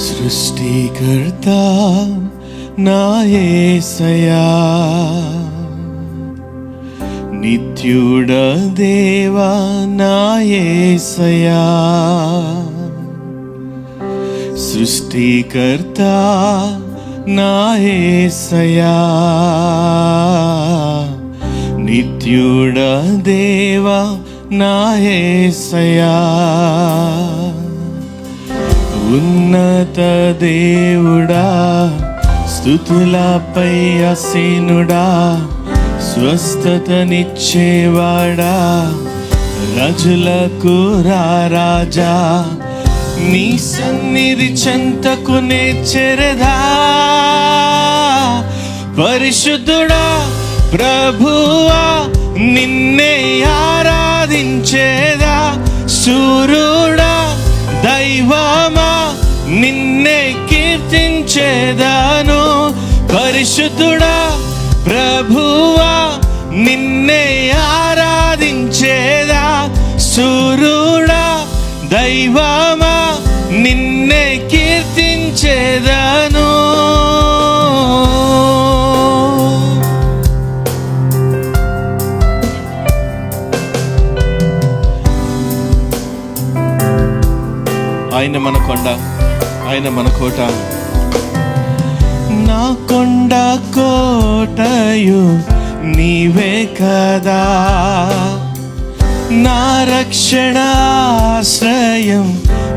సృష్టికర్త నాయసయా నిత్యుడ దేవా నాయసయా సృష్టికర్త నా నిత్యుడ దేవా నాయసయా ఉన్నత దేవుడా స్థుతులపై అసీనుడా స్వస్థతనిచ్చేవాడా రజులకు రాజా నీ సన్నిధి చెంతకు నేర్చెరదా పరిశుద్ధుడా ప్రభువా నిన్నే ఆరాధించేదా సూరు చేదాను పరిశుద్ధుడా ప్రభువా నిన్నే ఆరాధించేదా సూరుడా దైవమా నిన్నే కీర్తించేదాను. ఆయన మన కొండ ఆయన మన కోట. కొండ కోటయు నీవే కదా. నా రక్షణాశ్రయం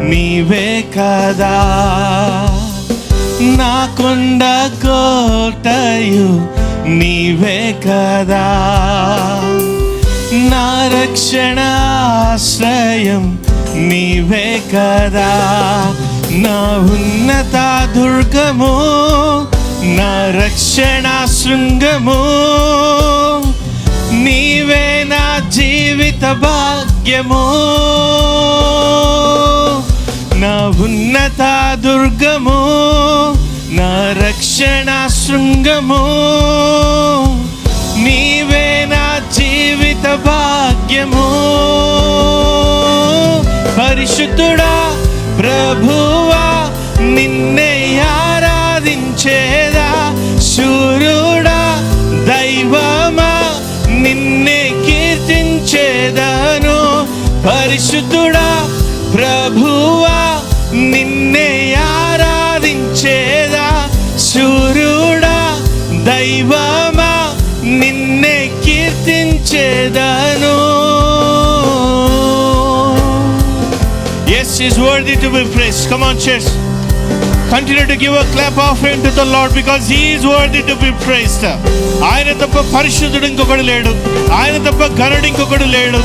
నీవే కదా. నా కొండ కోటయు నీవే కదా. నా రక్షణాశ్రయం నీవే కదా. నా ఉన్నత దుర్గమో నా రక్షణ శృంగము నీవే నా జీవిత భాగ్యము. నా ఉన్నత దుర్గము నా రక్షణ శృంగము నీవే నా జీవిత భాగ్యము. పరిశుద్ధుడా ప్రభువా నిన్నే ఆరాధించేదా. పరిశుద్ధుడా ప్రభువా నిన్నే ఆరాధించేదా? సూర్యుడా దైవమా నిన్నే కీర్తించేదాను. Yes is word it be press come on continue give give a clap offering to the lord because he is worthy to be praised ఆయన తప్ప పరిశుద్ధుడు ఇంకొకడు లేడు. ఆయన తప్ప ఘనుడు ఇంకొకడు లేడు.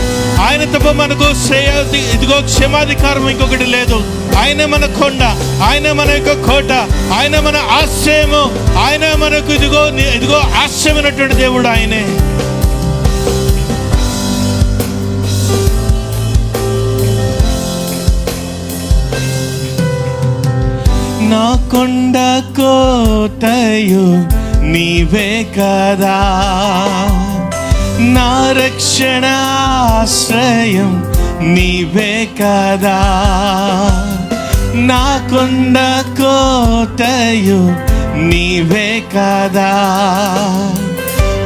ఆయన తప్ప మనకు శ్రేయాది ఇదిగో క్షమాధికారం ఇంకొకటి లేదు. ఆయన మన కొండ ఆయన మన యొక్క కోట ఆయన మన ఆశ్రయము ఆయన మనకు ఇదిగో ఇదిగో ఆశ్రయమైనటువంటి దేవుడు ఆయనే. నా కొండ కోటయు నీవే కదా. నా రక్షణ ఆశ్రయం నీవే కదా. నా కొండ కోటయు నీవే కదా.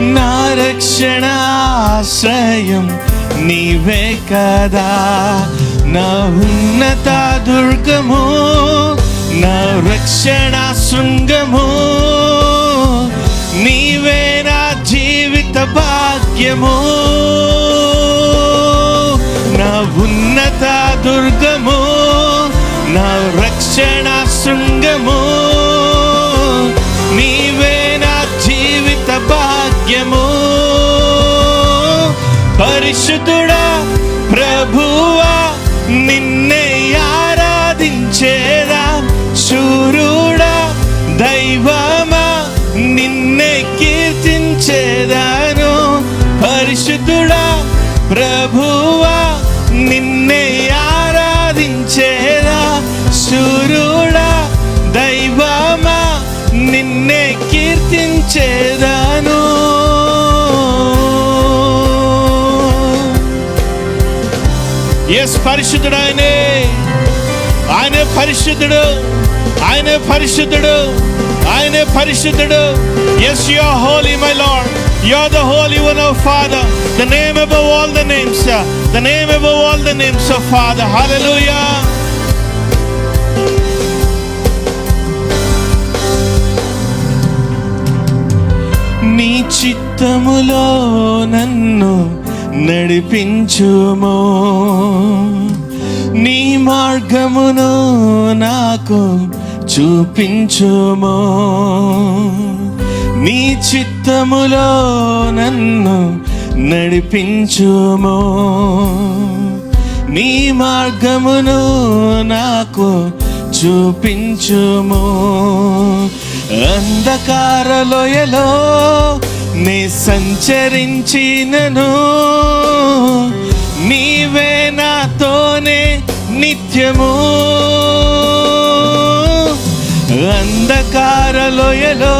నా రక్షణ ఆశ్రయం నీవే కదా. నా ఉన్నత దుర్గము నా రక్షణ శృంగము నీవే నా జీవిత భాగ్యము. నా ఉన్నత దుర్గము నా రక్షణ శృంగము నీవే నా జీవిత భాగ్యము. పరిశుద్ధుడా పరిశుద్ధుడా ప్రభువా నిన్నే ఆరాధించేదా. సూర్యుడా దైవమా నిన్నే కీర్తించేదాను. ఎస్ పరిశుద్ధుడు ఆయనే. ఆయనే పరిశుద్ధుడు ఆయనే పరిశుద్ధుడు ఆయనే పరిశుద్ధుడు. Yes you holy my lord You're the the One, one Father, father the above all the the names the name above all the names of father hallelujah నీ చిత్తములో నన్ను నడిపించుమో. నీ మార్గమును నాకు చూపించుమో. నీ చిత్తములో నన్ను నడిపించుమో. నీ మార్గమును నాకు చూపించుము. అంధకారలోయలో నీ సంచరించినను. నీవే నాతోనే నిత్యము. అంధకారలోయలో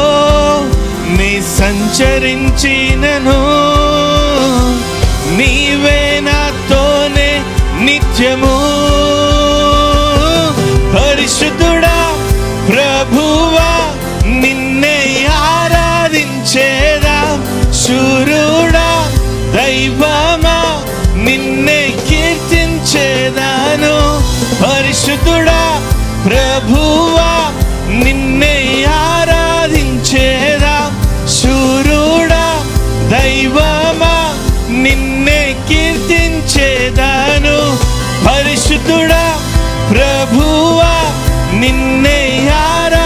సంచరించినను. నీవే నాతోనే నిత్యము. పరిశుద్ధుడా ప్రభువా నిన్నే ఆరాధించేదా. శూరుడా దైవమా నిన్నే కీర్తించేదాను. పరిశుద్ధుడా ప్రభు నిన్నే కీర్తించేదాను. పరిశుద్ధుడా ప్రభువా నిన్నే ఆరా